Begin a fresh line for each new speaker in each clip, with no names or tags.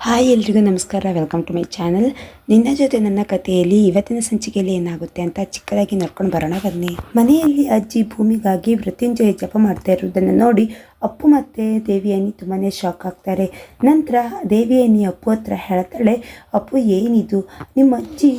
Hi ಎಲ್ರಿಗೂ ನಮಸ್ಕಾರ welcome to my channel ನಿನ್ನ ಜೊತೆ ನನ್ನ ಕಥೆಯಲ್ಲಿ ಇವತ್ತಿನ ಸಂಚಿಕೆಯಲ್ಲಿ ಏನಾಗುತ್ತೆ ಅಂತ ಚಿಕ್ಕದಾಗಿ ನಡ್ಕೊಂಡು ಬರೋಣ ಬನ್ನಿ. ಮನೆಯಲ್ಲಿ ಅಜ್ಜಿ ಭೂಮಿಗಾಗಿ ಮೃತ್ಯುಂಜಯ ಜಪ ಮಾಡ್ತಾ ಇರುವುದನ್ನು ನೋಡಿ ಅಪ್ಪು ಮತ್ತು ದೇವಿಯಾನಿ ತುಂಬಾ ಶಾಕ್ ಆಗ್ತಾರೆ. ನಂತರ ದೇವಿಯಾನಿ ಅಪ್ಪು ಹತ್ರ ಹೇಳ್ತಾಳೆ, ಅಪ್ಪು, ಏನಿದು? ನಿಮ್ಮ ಅಜ್ಜಿ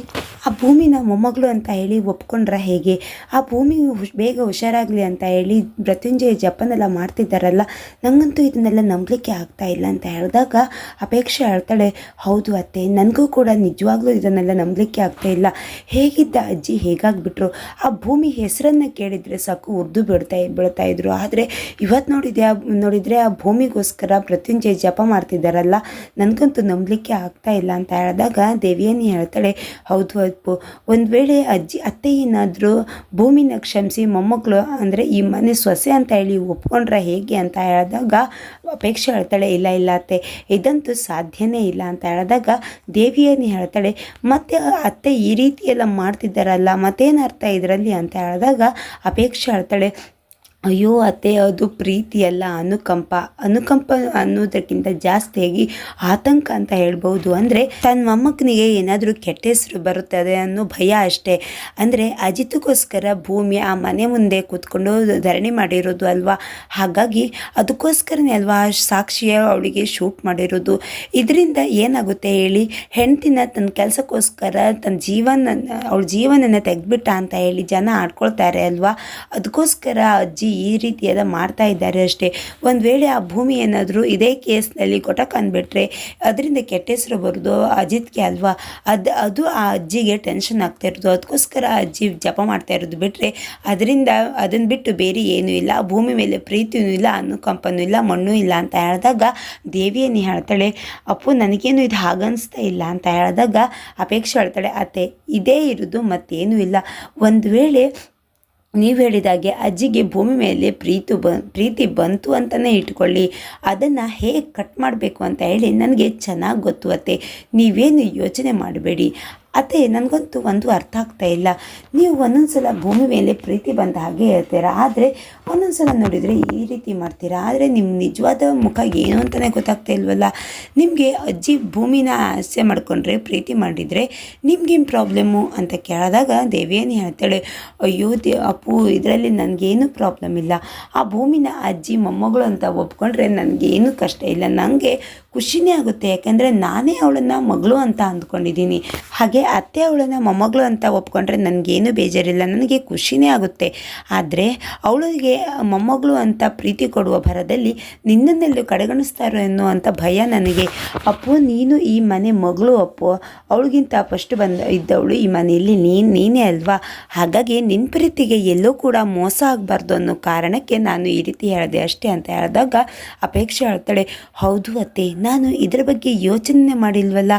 ಆ ಭೂಮಿನ ಮೊಮ್ಮಗಳು ಅಂತ ಹೇಳಿ ಒಪ್ಕೊಂಡ್ರ ಹೇಗೆ? ಆ ಭೂಮಿ ಬೇಗ ಹುಷಾರಾಗಲಿ ಅಂತ ಹೇಳಿ ಮೃತ್ಯುಂಜಯ ಜಪನೆಲ್ಲ ಮಾಡ್ತಿದ್ದಾರಲ್ಲ ನನಗಂತೂ ಇದನ್ನೆಲ್ಲ ನಂಬಲಿಕ್ಕೆ ಆಗ್ತಾ ಇಲ್ಲ ಅಂತ ಹೇಳಿದಾಗ ಅಪೇಕ್ಷೆ ಹೇಳ್ತಾಳೆ, ಹೌದು ಅತ್ತೆ, ನನಗೂ ಕೂಡ ನಿಜವಾಗ್ಲೂ ಇದನ್ನೆಲ್ಲ ನಂಬಲಿಕ್ಕೆ ಆಗ್ತಾ ಇಲ್ಲ. ಹೇಗಿದ್ದ ಅಜ್ಜಿ? ಹೇಗಾಗ್ಬಿಟ್ರು? ಆ ಭೂಮಿ ಹೆಸರನ್ನು ಕೇಳಿದರೆ ಸಾಕು, ಉರ್ದು ಬಿಡ್ತಾ ಬಿಡ್ತಾ ಇದ್ರು. ಆದರೆ ಇವತ್ತು ನೋಡಿದ್ಯಾ ನೋಡಿದರೆ ಆ ಭೂಮಿಗೋಸ್ಕರ ಪ್ರತ್ಯುಂಜಯ ಜಪ ಮಾಡ್ತಿದ್ದಾರಲ್ಲ ನನಗಂತೂ ನಂಬಲಿಕ್ಕೆ ಆಗ್ತಾ ಇಲ್ಲ ಅಂತ ಹೇಳಿದಾಗ ದೇವಿಯನ್ನೇ ಹೇಳ್ತಾಳೆ, ಹೌದು ಅಪ್ಪು, ಒಂದು ವೇಳೆ ಅಜ್ಜಿ, ಅತ್ತೆ ಏನಾದರೂ ಭೂಮಿನ ಕ್ಷಮಿಸಿ ಮೊಮ್ಮಕ್ಕಳು ಅಂದರೆ ಈ ಮನೆ ಸೊಸೆ ಅಂತ ಹೇಳಿ ಒಪ್ಕೊಂಡ್ರೆ ಹೇಗೆ ಅಂತ ಹೇಳಿದಾಗ ಅಪೇಕ್ಷೆ ಹೇಳ್ತಾಳೆ, ಇಲ್ಲ ಇಲ್ಲ ಅತ್ತೆ, ಇದಂತೂ ಸಾಧ್ಯನೇ ಇಲ್ಲ ಅಂತ ಹೇಳಿದಾಗ ದೇವಿಯನ್ನೇ ಹೇಳ್ತಾಳೆ, ಮತ್ತೆ ಅತ್ತೆ ಈ ರೀತಿ ಎಲ್ಲ ಮಾಡ್ತಿದ್ದಾರಲ್ಲ ಮತ್ತೇನು ಅರ್ಥ ಇದರಲ್ಲಿ? ಅಂತ ಹೇಳಿದಾಗ ಅಪೇಕ್ಷೆ ಹೇಳ್ತಾಳೆ ಅಯ್ಯೋ, ಅತ್ತೆ, ಅದು ಪ್ರೀತಿಯಲ್ಲ ಅನುಕಂಪ. ಅನುಕಂಪ ಅನ್ನೋದಕ್ಕಿಂತ ಜಾಸ್ತಿಯಾಗಿ ಆತಂಕ ಅಂತ ಹೇಳ್ಬೋದು ಅಂದರೆ ತನ್ನ ಮೊಮ್ಮಕ್ಕನಿಗೆ ಏನಾದರೂ ಕೆಟ್ಟ ಹೆಸರು ಬರುತ್ತದೆ ಅನ್ನೋ ಭಯ ಅಷ್ಟೇ. ಅಂದರೆ, ಅಜಿತ್ಗೋಸ್ಕರ ಭೂಮಿ ಆ ಮನೆ ಮುಂದೆ ಕೂತ್ಕೊಂಡು ಧರಣಿ ಮಾಡಿರೋದು ಅಲ್ವಾ? ಹಾಗಾಗಿ ಅದಕ್ಕೋಸ್ಕರನೇ ಅಲ್ವಾ ಸಾಕ್ಷಿಯ ಅವಳಿಗೆ ಶೂಟ್ ಮಾಡಿರೋದು? ಇದರಿಂದ ಏನಾಗುತ್ತೆ ಹೇಳಿ? ಹೆಂಡ್ತಿನ ತನ್ನ ಕೆಲಸಕ್ಕೋಸ್ಕರ ತನ್ನ ಜೀವನ ಅವಳ ಜೀವನನ ತೆಗೆದ್ಬಿಟ್ಟ ಅಂತ ಹೇಳಿ ಜನ ಆಡ್ಕೊಳ್ತಾರೆ ಅಲ್ವಾ? ಅದಕ್ಕೋಸ್ಕರ ಅಜ್ಜಿ ಈ ರೀತಿಯಾದ ಮಾಡ್ತಾ ಇದ್ದಾರೆ ಅಷ್ಟೇ. ಒಂದು ವೇಳೆ ಆ ಭೂಮಿ ಏನಾದರೂ ಇದೇ ಕೇಸ್ನಲ್ಲಿ ಕೊಟಕ್ ಅದರಿಂದ ಕೆಟ್ಟ ಹೆಸರು ಬರೋದು ಅಜಿತ್ಗೆ ಅಲ್ವಾ? ಅದು ಅದು ಆ ಅಜ್ಜಿಗೆ ಟೆನ್ಷನ್ ಆಗ್ತಾ ಇರೋದು. ಅದಕ್ಕೋಸ್ಕರ ಅಜ್ಜಿ ಜಪ ಮಾಡ್ತಾ ಇರೋದು ಬಿಟ್ಟರೆ ಅದರಿಂದ ಅದನ್ನು ಬಿಟ್ಟು ಬೇರೆ ಏನೂ ಇಲ್ಲ. ಭೂಮಿ ಮೇಲೆ ಪ್ರೀತಿಯೂ ಇಲ್ಲ, ಅನುಕಂಪನೂ ಇಲ್ಲ, ಮಣ್ಣು ಇಲ್ಲ ಅಂತ ಹೇಳಿದಾಗ ದೇವಿಯನ್ನು ಹೇಳ್ತಾಳೆ, ಅಪ್ಪು, ನನಗೇನು ಇದು ಹಾಗನ್ನಿಸ್ತಾ ಇಲ್ಲ ಅಂತ ಹೇಳಿದಾಗ ಅಪೇಕ್ಷೆ ಹೇಳ್ತಾಳೆ, ಅತ್ತೆ, ಇದೇ ಇರೋದು ಮತ್ತೇನೂ ಇಲ್ಲ. ಒಂದು ವೇಳೆ ನೀವು ಹೇಳಿದಾಗೆ ಅಜ್ಜಿಗೆ ಭೂಮಿ ಮೇಲೆ ಪ್ರೀತಿ ಬ, ಪ್ರೀತಿ ಬಂತು ಅಂತಲೇ ಇಟ್ಕೊಳ್ಳಿ. ಅದನ್ನು ಹೇಗೆ ಕಟ್ ಮಾಡಬೇಕು ಅಂತ ಹೇಳಿ ನನಗೆ ಚೆನ್ನಾಗಿ ಗೊತ್ತು ನೀವೇನು ಯೋಚನೆ ಮಾಡಬೇಡಿ. ಅತ್ತೆ ನನಗಂತೂ ಒಂದು ಅರ್ಥ ಆಗ್ತಾ ಇಲ್ಲ. ನೀವು ಒಂದೊಂದು ಸಲ ಭೂಮಿ ಮೇಲೆ ಪ್ರೀತಿ ಬಂದ ಹಾಗೆ ಹೇಳ್ತೀರ? ಆದರೆ ಒಂದೊಂದು ಸಲ ನೋಡಿದರೆ ಈ ರೀತಿ ಮಾಡ್ತೀರಾ? ಆದರೆ ನಿಮ್ಮ ನಿಜವಾದ ಮುಖ ಏನು ಅಂತಲೇ ಗೊತ್ತಾಗ್ತಾ ಇಲ್ವಲ್ಲ? ನಿಮಗೆ ಅಜ್ಜಿ ಭೂಮಿನ ಆಸೆ ಮಾಡಿಕೊಂಡ್ರೆ, ಪ್ರೀತಿ ಮಾಡಿದರೆ ನಿಮ್ಗೇನು ಪ್ರಾಬ್ಲಮ್ಮು ಅಂತ ಕೇಳಿದಾಗ ದೇವಿಯೇನು ಹೇಳ್ತಾಳೆ? ಅಯ್ಯೋ ದೇ, ಅಪ್ಪು, ಇದರಲ್ಲಿ ನನಗೇನು ಪ್ರಾಬ್ಲಮ್ ಇಲ್ಲ. ಆ ಭೂಮಿನ ಅಜ್ಜಿ, ಮೊಮ್ಮಗಳು ಅಂತ ಒಪ್ಕೊಂಡ್ರೆ ನನಗೇನು ಕಷ್ಟ ಇಲ್ಲ. ನನಗೆ ಖುಷಿನೇ ಆಗುತ್ತೆ. ಯಾಕೆಂದರೆ ನಾನೇ ಅವಳನ್ನು ಮಗಳು ಅಂತ ಅಂದ್ಕೊಂಡಿದ್ದೀನಿ. ಹಾಗೆ ಅತ್ತೆ, ಅವಳನ್ನು ಮೊಮ್ಮಗಳು ಅಂತ ಒಪ್ಕೊಂಡ್ರೆ ನನಗೇನು ಬೇಜಾರಿಲ್ಲ, ನನಗೆ ಖುಷಿನೇ ಆಗುತ್ತೆ. ಆದರೆ ಅವಳಿಗೆ ಮೊಮ್ಮಗಳು ಅಂತ ಪ್ರೀತಿ ಕೊಡುವ ಭರದಲ್ಲಿ ನಿನ್ನನ್ನೆಲ್ಲೂ ಕಡೆಗಣಿಸ್ತಾರೋ ಎನ್ನುವಂಥ ಭಯ ನನಗೆ. ಅಪ್ಪು, ನೀನು ಈ ಮನೆ ಮಗಳು ಅಪ್ಪು. ಅವಳಿಗಿಂತ ಫಸ್ಟ್ ಬಂದ, ಇದ್ದವಳು ಈ ಮನೆಯಲ್ಲಿ ನೀನು, ನೀನೇ ಅಲ್ವಾ? ಹಾಗಾಗಿ ನಿನ್ನ ಪ್ರೀತಿಗೆ ಎಲ್ಲೂ ಕೂಡ ಮೋಸ ಆಗಬಾರ್ದು ಅನ್ನೋ ಕಾರಣಕ್ಕೆ ನಾನು ಈ ರೀತಿ ಹೇಳಿದೆ. ಅಷ್ಟೇ ಅಂತ ಹೇಳಿದಾಗ ಅಪೇಕ್ಷೆ ಹೇಳ್ತಾಳೆ, ಹೌದು ಅತ್ತೆ, ನಾನು ಇದರ ಬಗ್ಗೆ ಯೋಚನೆ ಮಾಡಿಲ್ವಲ್ಲ?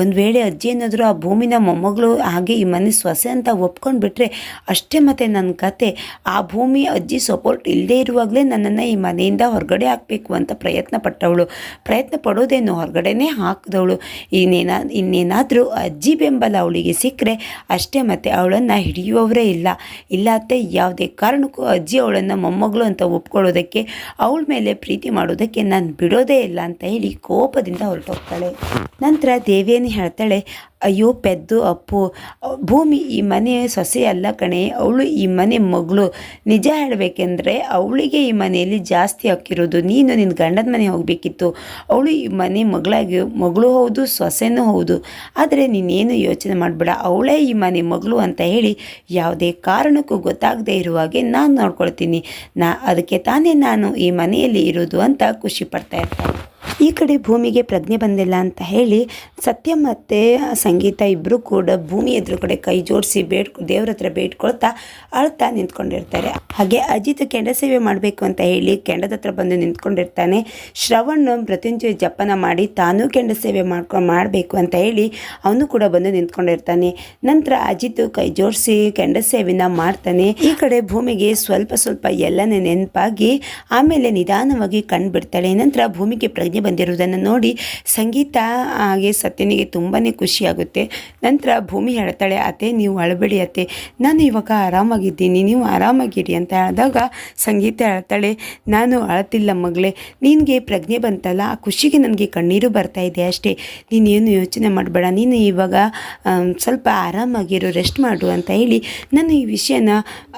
ಒಂದು ವೇಳೆ ಅಜ್ಜಿ ಏನಾದರೂ ಆ ಭೂಮಿನ ಮೊಮ್ಮಗಳು ಹಾಗೆ ಈ ಮನೆ ಸೊಸೆ ಅಂತ ಒಪ್ಕೊಂಡು ಬಿಟ್ಟರೆ ಅಷ್ಟೇ ಮತ್ತೆ ನನ್ನ ಕತೆ. ಆ ಭೂಮಿ ಅಜ್ಜಿ ಸಪೋರ್ಟ್ ಇಲ್ಲದೇ ಇರುವಾಗಲೇ ನನ್ನನ್ನು ಈ ಮನೆಯಿಂದ ಹೊರಗಡೆ ಹಾಕಬೇಕು ಅಂತ ಪ್ರಯತ್ನ ಪಟ್ಟವಳು. ಪ್ರಯತ್ನ ಪಡೋದೇನು ಹೊರಗಡೆನೇ ಹಾಕಿದವಳು. ಇನ್ನೇನಾ, ಇನ್ನೇನಾದರೂ ಅಜ್ಜಿ ಬೆಂಬಲ ಅವಳಿಗೆ ಸಿಕ್ಕರೆ ಅಷ್ಟೇ ಮತ್ತೆ ಅವಳನ್ನು ಹಿಡಿಯುವವರೇ ಇಲ್ಲ. ಇಲ್ಲ ಅತ್ತೆ, ಯಾವುದೇ ಕಾರಣಕ್ಕೂ ಅಜ್ಜಿ ಅವಳನ್ನು ಮೊಮ್ಮಗಳು ಅಂತ ಒಪ್ಕೊಳ್ಳೋದಕ್ಕೆ, ಅವಳ ಮೇಲೆ ಪ್ರೀತಿ ಮಾಡೋದಕ್ಕೆ ನಾನು ಬಿಡೋದೇ ಇಲ್ಲ ಅಂತ ಹೇಳಿ ಕೋಪದಿಂದ ಹೊರಟೋಗ್ತಾಳೆ. ನಂತರ ದೇವಿಯನ್ನು ಹೇಳ್ತಾಳೆ, ಅಯ್ಯೋ ಪೆದ್ದು ಅಪ್ಪು, ಭೂಮಿ ಈ ಮನೆ ಸೊಸೆ ಅಲ್ಲ ಕಣೆ, ಅವಳು ಈ ಮನೆ ಮಗಳು. ನಿಜ ಹೇಳಬೇಕೆಂದರೆ ಅವಳಿಗೆ ಈ ಮನೆಯಲ್ಲಿ ಜಾಸ್ತಿ ಹಾಕಿರೋದು ನೀನು ನಿನ್ನ ಗಂಡನ ಮನೆ ಹೋಗಬೇಕಿತ್ತು. ಅವಳು ಈ ಮನೆ ಮಗಳಾಗಿ, ಮಗಳು ಹೌದು, ಸೊಸೆನೂ ಹೌದು. ಆದರೆ ನೀನೇನು ಯೋಚನೆ ಮಾಡಬೇಡ, ಅವಳೇ ಈ ಮನೆ ಮಗಳು ಅಂತ ಹೇಳಿ ಯಾವುದೇ ಕಾರಣಕ್ಕೂ ಗೊತ್ತಾಗದೇ ಇರುವಾಗೆ ನಾನು ನೋಡ್ಕೊಳ್ತೀನಿ. ನಾ, ಅದಕ್ಕೆ ತಾನೇ ನಾನು ಈ ಮನೆಯಲ್ಲಿ ಇರೋದು ಅಂತ ಖುಷಿ ಪಡ್ತಾ ಇರ್ತಾನೆ. ಈ ಕಡೆ ಭೂಮಿಗೆ ಪ್ರಜ್ಞೆ ಬಂದಿಲ್ಲ ಅಂತ ಹೇಳಿ ಸತ್ಯ ಮತ್ತು ಸಂಗೀತ ಇಬ್ಬರೂ ಕೂಡ ಭೂಮಿ ಎದುರುಗಡೆ ಕೈ ಜೋಡಿಸಿ ಬೇಡ್ ದೇವ್ರ ಹತ್ರ ಬೇಡ್ಕೊಳ್ತಾ ಅಳ್ತಾ ನಿಂತ್ಕೊಂಡಿರ್ತಾರೆ. ಹಾಗೆ ಅಜಿತ್ ಕೆಂಡ ಸೇವೆ ಮಾಡಬೇಕು ಅಂತ ಹೇಳಿ ಕೆಂಡದ ಹತ್ರ ಬಂದು ನಿಂತ್ಕೊಂಡಿರ್ತಾನೆ. ಶ್ರವಣ್ ಮೃತ್ಯುಂಜಯ ಜಪನ ಮಾಡಿ ತಾನೂ ಕೆಂಡ ಸೇವೆ ಮಾಡ್ಕೊ, ಮಾಡಬೇಕು ಅಂತ ಹೇಳಿ ಅವನು ಕೂಡ ಬಂದು ನಿಂತ್ಕೊಂಡಿರ್ತಾನೆ. ನಂತರ ಅಜಿತ್ ಕೈ ಜೋಡಿಸಿ ಕೆಂಡ ಸೇವೆನ ಮಾಡ್ತಾನೆ. ಈ ಕಡೆ ಭೂಮಿಗೆ ಸ್ವಲ್ಪ ಸ್ವಲ್ಪ ಎಲ್ಲನೇ ನೆನಪಾಗಿ ಆಮೇಲೆ ನಿಧಾನವಾಗಿ ಕಂಡುಬಿಡ್ತಾಳೆ ನಂತರ ಭೂಮಿಗೆ ಪ್ರಜ್ಞೆ ಬಂದಿರುವುದನ್ನು ನೋಡಿ ಸಂಗೀತ ಹಾಗೆ ಸತ್ಯನಿಗೆ ತುಂಬಾ ಖುಷಿಯಾಗುತ್ತೆ. ನಂತರ ಭೂಮಿ ಹೇಳ್ತಾಳೆ, ಅತ್ತೆ, ನೀವು ಅಳಬೇಡಿ ಅತ್ತೆ. ನಾನು ಇವಾಗ ಆರಾಮಾಗಿದ್ದೀನಿ, ನೀವು ಆರಾಮಾಗಿರಿ ಅಂತ ಹೇಳಿದಾಗ ಸಂಗೀತ ಹೇಳ್ತಾಳೆ, ನಾನು ಅಳತಿಲ್ಲ ಮಗಳೇ, ನಿನಗೆ ಪ್ರಜ್ಞೆ ಬಂತಲ್ಲ, ಆ ಖುಷಿಗೆ ನನಗೆ ಕಣ್ಣೀರು ಬರ್ತಾ ಇದೆ ಅಷ್ಟೇ. ನೀನೇನು ಯೋಚನೆ ಮಾಡಬೇಡ, ನೀನು ಇವಾಗ ಸ್ವಲ್ಪ ಆರಾಮಾಗಿರು, ರೆಸ್ಟ್ ಮಾಡು ಅಂತ ಹೇಳಿ ನಾನು ಈ ವಿಷಯನ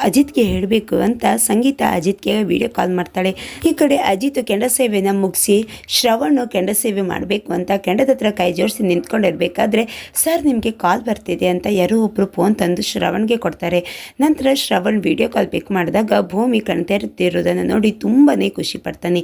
ಅಜಿತ್ಗೆ ಹೇಳಬೇಕು ಅಂತ ಸಂಗೀತ ಅಜಿತ್ಗೆ ವಿಡಿಯೋ ಕಾಲ್ ಮಾಡ್ತಾಳೆ. ಈ ಕಡೆ ಅಜಿತ್ ಕೆಂಡ ಸೇವೆನ ಮುಗಿಸಿ ಶ್ರವಣ್ ಕೆಂಡ ಸೇವೆ ಮಾಡಬೇಕು ಅಂತ ಕೆಂಡದ ಹತ್ರ ಕೈ ಜೋಡಿಸಿ ನಿಂತ್ಕೊಂಡಿರ್ಬೇಕಾದ್ರೆ, ಸರ್, ನಿಮಗೆ ಕಾಲ್ ಬರ್ತಿದೆ ಅಂತ ಯಾರೋ ಒಬ್ಬರು ಫೋನ್ ತಂದು ಶ್ರವಣ್ಗೆ ಕೊಡ್ತಾರೆ. ನಂತರ ಶ್ರವಣ್ ವಿಡಿಯೋ ಕಾಲ್ ಪಿಕ್ ಮಾಡಿದಾಗ ಭೂಮಿ ಕಣ್ತಿರುತ್ತಿರೋದನ್ನು ನೋಡಿ ತುಂಬಾ ಖುಷಿ ಪಡ್ತಾನೆ.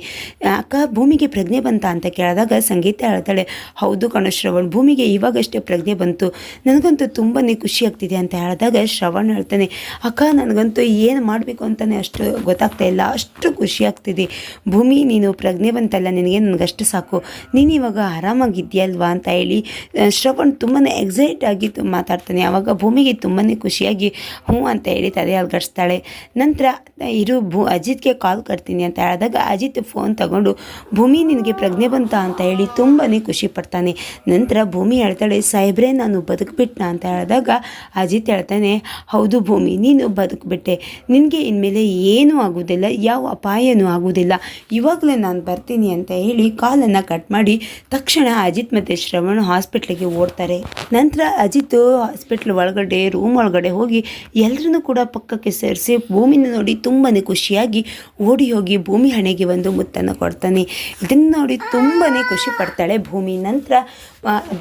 ಅಕ್ಕ, ಭೂಮಿಗೆ ಪ್ರಜ್ಞೆ ಬಂತ? ಅಂತ ಕೇಳಿದಾಗ ಸಂಗೀತ ಹೇಳ್ತಾಳೆ, ಹೌದು ಕಣ ಶ್ರವಣ್, ಭೂಮಿಗೆ ಇವಾಗಷ್ಟೇ ಪ್ರಜ್ಞೆ ಬಂತು. ನನಗಂತೂ ತುಂಬಾ ಖುಷಿ ಆಗ್ತಿದೆ ಅಂತ ಹೇಳಿದಾಗ ಶ್ರವಣ್ ಹೇಳ್ತಾನೆ, ಅಕ್ಕ, ನನಗಂತೂ ಏನು ಮಾಡಬೇಕು ಅಂತಲೇ ಅಷ್ಟು ಗೊತ್ತಾಗ್ತಾ ಇಲ್ಲ. ಅಷ್ಟು ಖುಷಿ ಆಗ್ತಿದೆ. ಭೂಮಿ, ನೀನು ಪ್ರಜ್ಞೆ ಬಂತಲ್ಲ ನಿನಗೆ ನನಗಷ್ಟು ಸಾಕು. ನೀನು ಇವಾಗ ಆರಾಮಾಗಿದ್ಯಲ್ವಾ ಅಂತ ಹೇಳಿ ಶ್ರವಣ್ ತುಂಬಾ ಎಕ್ಸೈಟ್ ಆಗಿ ಮಾತಾಡ್ತಾನೆ. ಆವಾಗ ಭೂಮಿಗೆ ತುಂಬಾ ಖುಷಿಯಾಗಿ ಹ್ಞೂ ಅಂತ ಹೇಳಿ ತಲೆ ಅಲ್ಗಡಿಸ್ತಾಳೆ. ನಂತರ ಇರು, ಭೂ, ಅಜಿತ್ಗೆ ಕಾಲ್ ಕಟ್ತೀನಿ ಅಂತ ಹೇಳಿದಾಗ ಅಜಿತ್ ಫೋನ್ ತಗೊಂಡು, ಭೂಮಿ ನಿನಗೆ ಪ್ರಜ್ಞೆ ಬಂತ ಅಂತ ಹೇಳಿ ತುಂಬಾ ಖುಷಿ ಪಡ್ತಾನೆ. ನಂತರ ಭೂಮಿ ಹೇಳ್ತಾಳೆ, ಸಾಹೇಬ್ರೆ, ನಾನು ಬದುಕ್ಬಿಟ್ನಾ? ಅಂತ ಹೇಳಿದಾಗ ಅಜಿತ್ ಹೇಳ್ತಾನೆ, ಹೌದು ಭೂಮಿ, ನೀನು ಬದುಕ್ಬಿಟ್ಟೆ. ನಿನಗೆ ಇನ್ಮೇಲೆ ಏನೂ ಆಗೋದಿಲ್ಲ, ಯಾವ ಅಪಾಯನೂ ಆಗೋದಿಲ್ಲ. ಇವಾಗಲೇ ನಾನು ಬರ್ತೀನಿ ಅಂತ ಹೇಳಿ ಕಾಲನ್ನು ಕಟ್ ಮಾಡಿ ತಕ್ಷಣ ಅಜಿತ್ ಮತ್ತು ಶ್ರವಣ್ ಹಾಸ್ಪಿಟ್ಲಿಗೆ ಓಡ್ತಾರೆ. ನಂತರ ಅಜಿತ್ ಹಾಸ್ಪಿಟ್ಲ್ ಒಳಗಡೆ ರೂಮ್ ಒಳಗಡೆ ಹೋಗಿ ಎಲ್ಲರನ್ನೂ ಕೂಡ ಪಕ್ಕಕ್ಕೆ ಸೇರಿಸಿ ಭೂಮಿನ ನೋಡಿ ತುಂಬಾ ಖುಷಿಯಾಗಿ ಓಡಿ ಹೋಗಿ ಭೂಮಿ ಹಣೆಗೆ ಒಂದು ಮುತ್ತನ್ನು ಕೊಡ್ತಾನೆ. ಇದನ್ನು ನೋಡಿ ತುಂಬಾ ಖುಷಿ ಪಡ್ತಾಳೆ ಭೂಮಿ. ನಂತರ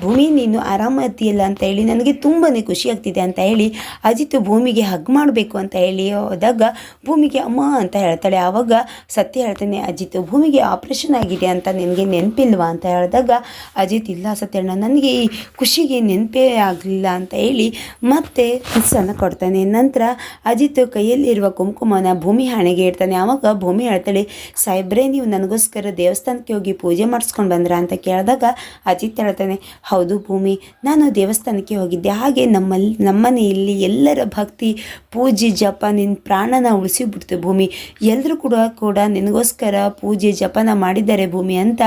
ಭೂಮಿ, ನೀನು ಆರಾಮತಿಯಲ್ಲ ಅಂತ ಹೇಳಿ ನನಗೆ ತುಂಬಾ ಖುಷಿ ಆಗ್ತಿದೆ ಅಂತ ಹೇಳಿ ಅಜಿತ್ ಭೂಮಿಗೆ ಹಗ್ ಮಾಡಬೇಕು ಅಂತ ಹೇಳಿ ಹೋದಾಗ ಭೂಮಿಗೆ ಅಮ್ಮ ಅಂತ ಹೇಳ್ತಾಳೆ. ಆವಾಗ ಸತ್ಯ ಹೇಳ್ತಾನೆ, ಅಜಿತ್, ಭೂಮಿಗೆ ಆಪ್ರೇಷನ್ ಆಗಿದೆ ಅಂತ ನಿನಗೆ ನೆನಪಿಲ್ವಾ ಅಂತ ಹೇಳಿದಾಗ, ಅಜಿತ್, ಇಲ್ಲ ಸತ್ಯಣ್ಣ, ನನಗೆ ಈ ಖುಷಿಗೆ ನೆನಪೇ ಆಗಲಿಲ್ಲ ಅಂತ ಹೇಳಿ ಮತ್ತೆ ಕಿಸ್ಸನ್ನು ಕೊಡ್ತಾನೆ. ನಂತರ ಅಜಿತ್ ಕೈಯಲ್ಲಿರುವ ಕುಂಕುಮನ ಭೂಮಿ ಹಣೆಗೆ ಇಡ್ತಾನೆ. ಆವಾಗ ಭೂಮಿ ಹೇಳ್ತಾಳೆ ಸಾಹೇಬ್ರೆ, ನೀವು ನನಗೋಸ್ಕರ ದೇವಸ್ಥಾನಕ್ಕೆ ಹೋಗಿ ಪೂಜೆ ಮಾಡಿಸ್ಕೊಂಡು ಬಂದ್ರ? ಅಂತ ಕೇಳಿದಾಗ ಅಜಿತ್ ಹೇಳ್ತಾನೆ, ಹೌದು ಭೂಮಿ, ನಾನು ದೇವಸ್ಥಾನಕ್ಕೆ ಹೋಗಿದ್ದೆ. ಹಾಗೆ ನಮ್ಮಲ್ಲಿ ನಮ್ಮನೆಯಲ್ಲಿ ಎಲ್ಲರ ಭಕ್ತಿ, ಪೂಜೆ, ಜಪ ನಿನ್ನ ಪ್ರಾಣನ ಉಳಿಸಿಬಿಡ್ತು ಭೂಮಿ. ಎಲ್ಲರೂ ಕೂಡ ಕೂಡ ನಿನಗೋಸ್ಕರ ಪೂಜೆ, ಜಪನ ಮಾಡಿದ್ದಾರೆ ಭೂಮಿ ಅಂತ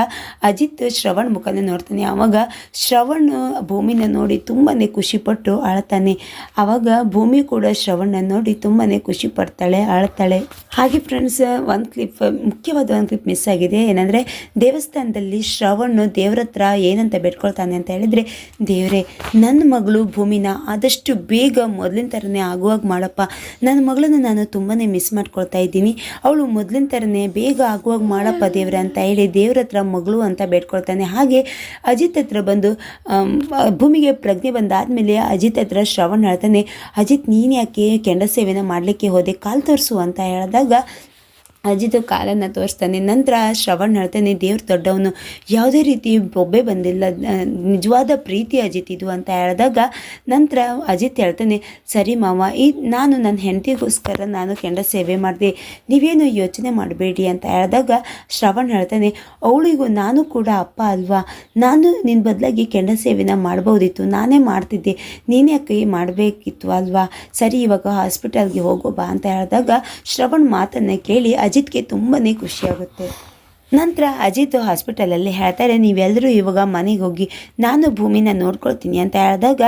ಅಜಿತ್ ಶ್ರವಣ್ ಮುಖನ ನೋಡ್ತಾನೆ. ಆವಾಗ ಶ್ರವಣ್ ಭೂಮಿನ ನೋಡಿ ತುಂಬಾ ಖುಷಿಪಟ್ಟು ಅಳ್ತಾನೆ. ಆವಾಗ ಭೂಮಿ ಕೂಡ ಶ್ರವಣ್ನ ನೋಡಿ ತುಂಬಾ ಖುಷಿ ಪಡ್ತಾಳೆ ಅಳ್ತಾಳೆ. ಹಾಗೆ ಫ್ರೆಂಡ್ಸ್ ಒಂದು ಕ್ಲಿಪ್ ಮುಖ್ಯವಾದ ಒಂದು ಕ್ಲಿಪ್ ಮಿಸ್ ಆಗಿದೆ. ಏನಂದರೆ ದೇವಸ್ಥಾನದಲ್ಲಿ ಶ್ರವಣ್ ದೇವ್ರ ಹತ್ರ ಏನಂತ ಬೇಡ್ಕೊಳ್ತಾನೆ ಅಂತ ಹೇಳಿದರೆ, ದೇವರೇ ನನ್ನ ಮಗಳು ಭೂಮಿನ ಆದಷ್ಟು ಬೇಗ ಮೊದಲಿನ ಥರನೇ ಆಗುವಾಗ ಮಾಡಪ್ಪ. ನನ್ನ ಮಗಳನ್ನು ನಾನು ತುಂಬಾ ಮಿಸ್ ಮಾಡ್ಕೊಳ್ತಾ ಇದ್ದೀನಿ. ಅವಳು ಮೊದಲಿನ ಥರನೇ ಬೇಗ ಆಗುವಾಗ ಮಾಡಪ್ಪ ದೇವ್ರೆ ಅಂತ ಹೇಳಿ ದೇವ್ರ ಹತ್ರ ಮಗಳು ಅಂತ ಬೇಡ್ಕೊಳ್ತಾನೆ. ಹಾಗೆ ಅಜಿತ್ ಹತ್ರ ಬಂದು ಭೂಮಿಗೆ ಪ್ರಜ್ಞೆ ಬಂದಾದಮೇಲೆ ಅಜಿತ್ ಹತ್ರ ಶ್ರವಣ್ ಹೇಳ್ತಾನೆ, ಅಜಿತ್, ನೀನು ಯಾಕೆ ಕೆಂಡ ಸೇವೆನ ಮಾಡಲಿಕ್ಕೆ ಹೋದೆ? ಕಾಲು ತೋರಿಸು ಅಂತ ಹೇಳಿದಾಗ ಅಜಿತ್ ಕಾಲನ್ನು ತೋರಿಸ್ತಾನೆ, ನಂತರ ಶ್ರವಣ್ ಹೇಳ್ತಾನೆ, ದೇವ್ರು ದೊಡ್ಡವನು. ಯಾವುದೇ ರೀತಿ ಬೊಬ್ಬೆ ಬಂದಿಲ್ಲ ನಿಜವಾದ ಪ್ರೀತಿ ಅಜಿತ್ ಇದು ಅಂತ ಹೇಳಿದಾಗ ನಂತರ ಅಜಿತ್ ಹೇಳ್ತಾನೆ, ಸರಿ ಮಾವ, ಈ, ನಾನು ನನ್ನ ಹೆಂಡತಿಗೋಸ್ಕರ ನಾನು ಕೆಂಡ ಸೇವೆ ಮಾಡಿದೆ, ನೀವೇನು ಯೋಚನೆ ಮಾಡಬೇಡಿ ಅಂತ ಹೇಳಿದಾಗ ಶ್ರವಣ್ ಹೇಳ್ತಾನೆ, ಅವಳಿಗೂ ನಾನು ಕೂಡ ಅಪ್ಪ ಅಲ್ವಾ? ನಾನು ನಿನ್ನ ಬದಲಾಗಿ ಕೆಂಡ ಸೇವೆನ ಮಾಡ್ಬೋದಿತ್ತು, ನಾನೇ ಮಾಡ್ತಿದ್ದೆ, ನೀನೇ ಕೈ ಮಾಡಬೇಕಿತ್ತು ಅಲ್ವಾ? ಸರಿ ಇವಾಗ ಹಾಸ್ಪಿಟಲ್ಗೆ ಹೋಗೋ ಬಾ ಅಂತ ಹೇಳಿದಾಗ ಶ್ರವಣ್ ಮಾತನ್ನು ಕೇಳಿ ಅಜಿತ್ಗೆ ತುಂಬಾ ಖುಷಿಯಾಗುತ್ತೆ. ನಂತರ ಅಜಿತ್ ಹಾಸ್ಪಿಟಲಲ್ಲಿ ಹೇಳ್ತಾರೆ ನೀವೆಲ್ಲರೂ ಇವಾಗ ಮನೆಗೆ ಹೋಗಿ ನಾನು ಭೂಮಿನ ನೋಡ್ಕೊಳ್ತೀನಿ ಅಂತ ಹೇಳಿದಾಗ,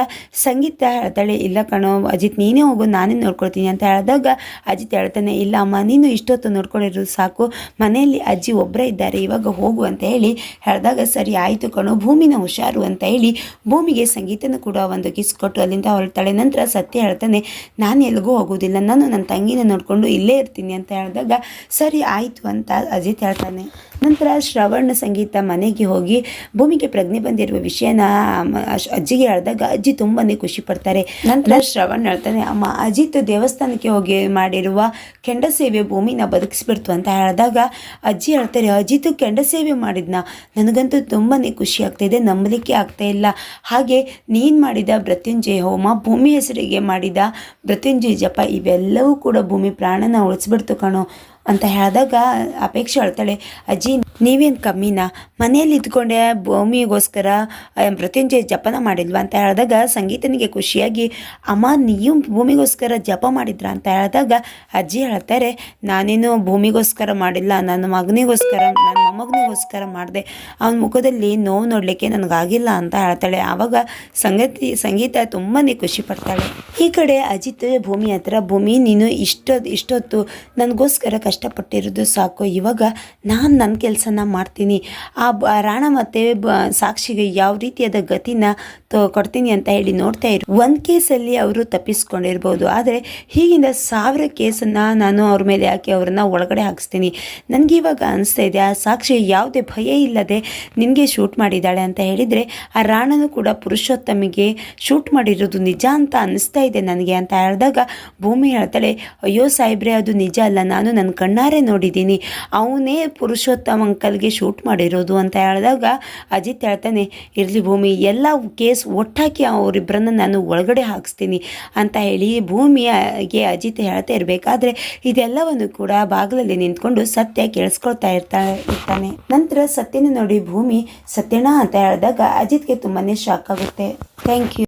ಸಂಗೀತ ಹೇಳ್ತಾಳೆ, ಇಲ್ಲ ಕಣೋ, ಅಜಿತ್ ನೀನೇ ಹೋಗು, ನಾನೇ ನೋಡ್ಕೊಳ್ತೀನಿ ಅಂತ ಹೇಳಿದಾಗ, ಅಜಿತ್ ಹೇಳ್ತಾನೆ, ಇಲ್ಲ ಅಮ್ಮ, ನೀನು ಇಷ್ಟೊತ್ತು ನೋಡ್ಕೊಂಡಿರೋದು ಸಾಕು, ಮನೆಯಲ್ಲಿ ಅಜ್ಜಿ ಒಬ್ಬರೇ ಇದ್ದಾರೆ, ಇವಾಗ ಹೋಗು ಅಂತ ಹೇಳಿ ಹೇಳಿದಾಗ, ಸರಿ ಆಯಿತು ಕಣೋ, ಭೂಮಿನ ಹುಷಾರು ಅಂತ ಹೇಳಿ ಭೂಮಿಗೆ ಸಂಗೀತನ ಕೂಡ ಒಂದು ಕಿಸ್ ಕೊಟ್ಟು ಅಲ್ಲಿಂದ ಹೊರಡ್ತಾಳೆ ನಂತರ ಸತ್ಯ ಹೇಳ್ತಾನೆ, ನಾನು ಎಲ್ಲಿಗೂ ಹೋಗೋದಿಲ್ಲ, ನಾನು ನನ್ನ ತಂಗಿನ ನೋಡಿಕೊಂಡು ಇಲ್ಲೇ ಇರ್ತೀನಿ ಅಂತ ಹೇಳಿದಾಗ, ಸರಿ ಆಯಿತು ಅಂತ ಅಜಿತ್ ಹೇಳ್ತಾನೆ. ನಂತರ ಶ್ರವಣ ಸಂಗೀತ ಮನೆಗೆ ಹೋಗಿ ಭೂಮಿಗೆ ಪ್ರಜ್ಞೆ ಬಂದಿರುವ ವಿಷಯನ ಅಜ್ಜಿಗೆ ಹೇಳಿದಾಗ ಅಜ್ಜಿ ತುಂಬಾ ಖುಷಿ ಪಡ್ತಾರೆ. ನಂತರ ಶ್ರವಣ್ ಹೇಳ್ತಾನೆ ಅಮ್ಮ ಅಜಿತ್ ದೇವಸ್ಥಾನಕ್ಕೆ ಹೋಗಿ ಮಾಡಿರುವ ಕೆಂಡ ಸೇವೆ ಭೂಮಿನ ಬದುಕಿಸ್ಬಿಡ್ತು ಅಂತ ಹೇಳಿದಾಗ ಅಜ್ಜಿ ಹೇಳ್ತಾರೆ ಅಜಿತ್ ಕೆಂಡ ಸೇವೆ ಮಾಡಿದ್ನ? ನನಗಂತೂ ತುಂಬಾ ಖುಷಿ ಆಗ್ತಾಯಿದೆ ನಂಬಲಿಕ್ಕೆ ಆಗ್ತಾ ಇಲ್ಲ. ಹಾಗೆ ನೀನು ಮಾಡಿದ ಮೃತ್ಯುಂಜಯ ಹೋಮ ಭೂಮಿ ಹೆಸರಿಗೆ ಮಾಡಿದ ಮೃತ್ಯುಂಜಯ ಜಪ ಇವೆಲ್ಲವೂ ಕೂಡ ಭೂಮಿ ಪ್ರಾಣನ ಉಳಿಸ್ಬಿಡ್ತು ಕಣೋ. ಅಂತ ಹೇಳಿದಾಗ ಅಪೇಕ್ಷೆ ಹೇಳ್ತಾಳೆ, ಅಜ್ಜಿ, ನೀವೇನು ಕಮ್ಮಿನ? ಮನೆಯಲ್ಲಿ ಇದ್ಕೊಂಡೆ ಭೂಮಿಗೋಸ್ಕರ ಮೃತ್ಯುಂಜಯ ಜಪನ ಮಾಡಿಲ್ವಾ? ಅಂತ ಹೇಳಿದಾಗ ಸಂಗೀತನಿಗೆ ಖುಷಿಯಾಗಿ, ಅಮ್ಮ ನೀವು ಭೂಮಿಗೋಸ್ಕರ ಜಪ ಮಾಡಿದ್ರ? ಅಂತ ಹೇಳಿದಾಗ ಅಜ್ಜಿ ಹೇಳ್ತಾರೆ, ನಾನೇನು ಭೂಮಿಗೋಸ್ಕರ ಮಾಡಿಲ್ಲ, ನನ್ನ ಮಗನಿಗೋಸ್ಕರ, ನನ್ನ ಮೊಮ್ಮಗನಿಗೋಸ್ಕರ ಮಾಡಿದೆ. ಅವನ ಮುಖದಲ್ಲಿ ನೋವು ನೋಡಲಿಕ್ಕೆ ನನಗಾಗಿಲ್ಲ, ಅಂತ ಹೇಳ್ತಾಳೆ. ಆವಾಗ ಸಂಗತಿ, ಸಂಗೀತ ತುಂಬಾ ಖುಷಿ ಪಡ್ತಾಳೆ. ಈ ಕಡೆ ಅಜಿತ್ ಭೂಮಿ ಹತ್ರ, ಭೂಮಿ, ನೀನು ಇಷ್ಟೊತ್ತು ಇಷ್ಟೊತ್ತು ನನಗೋಸ್ಕರ ಕಷ್ಟಪಟ್ಟಿರೋದು ಸಾಕು. ಇವಾಗ ನಾನು ನನ್ನ ಕೆಲಸನ ಮಾಡ್ತೀನಿ. ಆ ಬ, ರಾಣ ಮತ್ತೆ ಸಾಕ್ಷಿಗೆ ಯಾವ ರೀತಿಯಾದ ಗತಿನ ತೊ, ಕೊಡ್ತೀನಿ ಅಂತ ಹೇಳಿ ನೋಡ್ತಾ ಇರು. ಒಂದು ಕೇಸಲ್ಲಿ ಅವರು ತಪ್ಪಿಸ್ಕೊಂಡಿರ್ಬೋದು. ಆದರೆ ಹೀಗಿಂದ ಸಾವಿರ ಕೇಸನ್ನು ನಾನು ಅವ್ರ ಮೇಲೆ ಹಾಕಿ ಅವ್ರನ್ನ ಒಳಗಡೆ ಹಾಕಿಸ್ತೀನಿ. ನನಗೆ ಇವಾಗ ಅನಿಸ್ತಾ ಇದೆ, ಆ ಸಾಕ್ಷಿ ಯಾವುದೇ ಭಯ ಇಲ್ಲದೆ ನಿನಗೆ ಶೂಟ್ ಮಾಡಿದ್ದಾಳೆ ಅಂತ ಹೇಳಿದರೆ ಆ ರಾಣನು ಕೂಡ ಪುರುಷೋತ್ತಮಿಗೆ ಶೂಟ್ ಮಾಡಿರೋದು ನಿಜ ಅಂತ ಅನಿಸ್ತಾ ಇದೆ ನನಗೆ ಅಂತ ಹೇಳಿದಾಗ ಭೂಮಿ ಹೇಳ್ತಾಳೆ, ಅಯ್ಯೋ ಸಾಹೇಬ್ರೆ, ಅದು ನಿಜ ಅಲ್ಲ. ನಾನು ನನ್ನ ಕಣ್ಣಾರೆ ನೋಡಿದ್ದೀನಿ. ಅವನೇ ಪುರುಷೋತ್ತಮ ಅಂಕಲ್ಗೆ ಶೂಟ್ ಮಾಡಿರೋದು ಅಂತ ಹೇಳಿದಾಗ ಅಜಿತ್ ಹೇಳ್ತಾನೆ, ಇರಲಿ ಭೂಮಿ, ಎಲ್ಲ ಕೇಸ್ ಒಟ್ಟಾಕಿ ಅವರಿಬ್ಬರನ್ನು ನಾನು ಒಳಗಡೆ ಹಾಕಿಸ್ತೀನಿ ಅಂತ ಹೇಳಿ ಭೂಮಿಗೆ ಅಜಿತ್ ಹೇಳ್ತಾ ಇರಬೇಕಾದ್ರೆ ಇದೆಲ್ಲವನ್ನು ಕೂಡ ಬಾಗಿಲಲ್ಲಿ ನಿಂತ್ಕೊಂಡು ಸತ್ಯ ಕೇಳಿಸ್ಕೊಳ್ತಾ ಇರ್ತಾ ಇರ್ತಾನೆ. ನಂತರ ಸತ್ಯನ ನೋಡಿ ಭೂಮಿ ಸತ್ಯಣ ಅಂತ ಹೇಳಿದಾಗ ಅಜಿತ್ಗೆ ತುಂಬಾ ಶಾಕ್ ಆಗುತ್ತೆ. Thank you